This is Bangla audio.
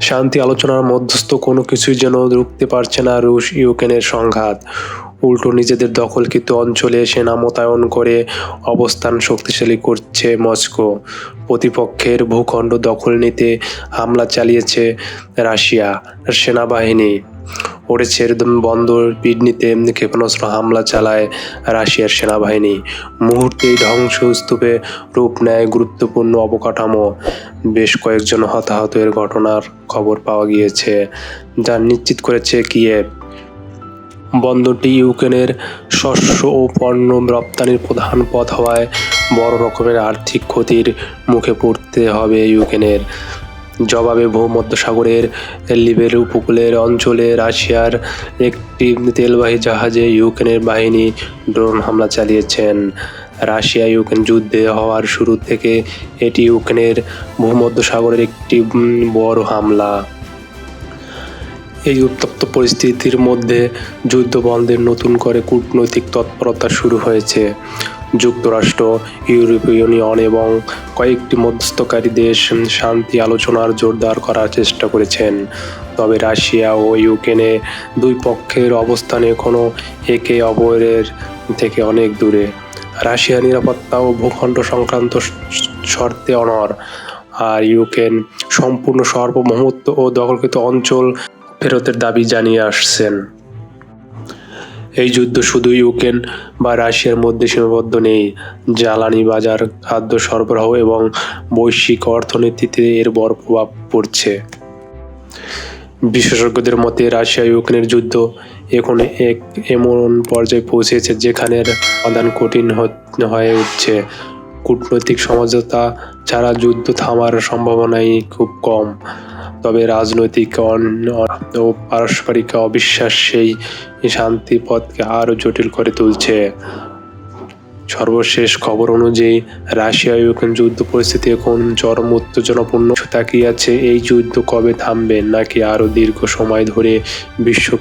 শান্তি আলোচনার মধ্যস্থ কোনো কিছুই যেন রুখতে পারছে না রুশ ইউক্রেনের সংঘাত। উল্টো নিজেদের দখলকৃত অঞ্চলে সেনা মোতায়েন করে অবস্থান শক্তিশালী করছে মস্কো। প্রতিপক্ষের ভূখণ্ড দখল নিতে হামলা চালিয়েছে রাশিয়া। সেনাবাহিনী ওড়েছের বন্দর পিডনিতে। ক্ষেপণাস্ত্র হামলা চালায় রাশিয়ার সেনাবাহিনী। মুহূর্তেই ধ্বংসস্তূপে রূপ নেয় গুরুত্বপূর্ণ অবকাঠামো। বেশ কয়েকজন হতাহতের ঘটনার খবর পাওয়া গিয়েছে। যা নিশ্চিত করেছে কিয়েভ। বন্দরটি ইউক্রেনের শস্য ও পণ্য রপ্তানির প্রধান পথ হওয়ায় বড় রকমের আর্থিক ক্ষতির মুখে পড়তে হবে ইউক্রেনের। জবাবে ভূমধ্যসাগরের লিবের উপকূলের অঞ্চলে রাশিয়ার একটি তেলবাহী জাহাজে ইউক্রেনের বাহিনী ড্রোন হামলা চালিয়েছেন। রাশিয়া ইউক্রেন যুদ্ধে হওয়ার শুরু থেকে এটি ইউক্রেনের ভূমধ্যসাগরের একটি বড় হামলা। এই উত্তপ্ত পরিস্থিতির মধ্যে যুদ্ধ বন্ধের নতুন করে কূটনৈতিক তৎপরতা শুরু হয়েছে। যুক্তরাষ্ট্র, ইউরোপীয় ইউনিয়ন এবং কয়েকটি মধ্যস্থকারী দেশ শান্তি আলোচনার জোরদার করার চেষ্টা করেছেন। তবে রাশিয়া ও ইউক্রেনে দুই পক্ষের অবস্থান এখনও একে অপরের থেকে অনেক দূরে। রাশিয়ার নিরাপত্তা ও ভূখণ্ড সংক্রান্ত শর্তে অনর আর ইউক্রেন সম্পূর্ণ সার্বভৌমত্ব ও দখলকৃত অঞ্চল ফেরতের দাবি জানিয়ে আসছেন। এই যুদ্ধ শুধু ইউক্রেন বা রাশিয়ার মধ্যে সীমাবদ্ধ নেই। জ্বালানি বাজার, খাদ্য সরবরাহ এবং বৈশ্বিক অর্থনীতিতে এর বড় প্রভাব পড়ছে। বিশেষজ্ঞদের মতে, রাশিয়া ইউক্রেনের যুদ্ধ এখন এক এমন পর্যায়ে পৌঁছেছে যেখানে সমাধান কঠিন হয়ে উঠছে। কূটনৈতিক সমঝোতা ছাড়া যুদ্ধ থামার সম্ভাবনাই খুব কম। তবে রাজনৈতিক ও পারস্পরিক অবিশ্বাস সেই শান্তি পথকে আরও জটিল করে তুলছে। সর্বশেষ খবর অনুযায়ী, রাশিয়া ইউক্রেন যুদ্ধ পরিস্থিতি এখন চরম উত্তেজনাপূর্ণ। তাকিয়ে আছে এই যুদ্ধ কবে থামবে, নাকি আরও দীর্ঘ সময় ধরে বিশ্বকে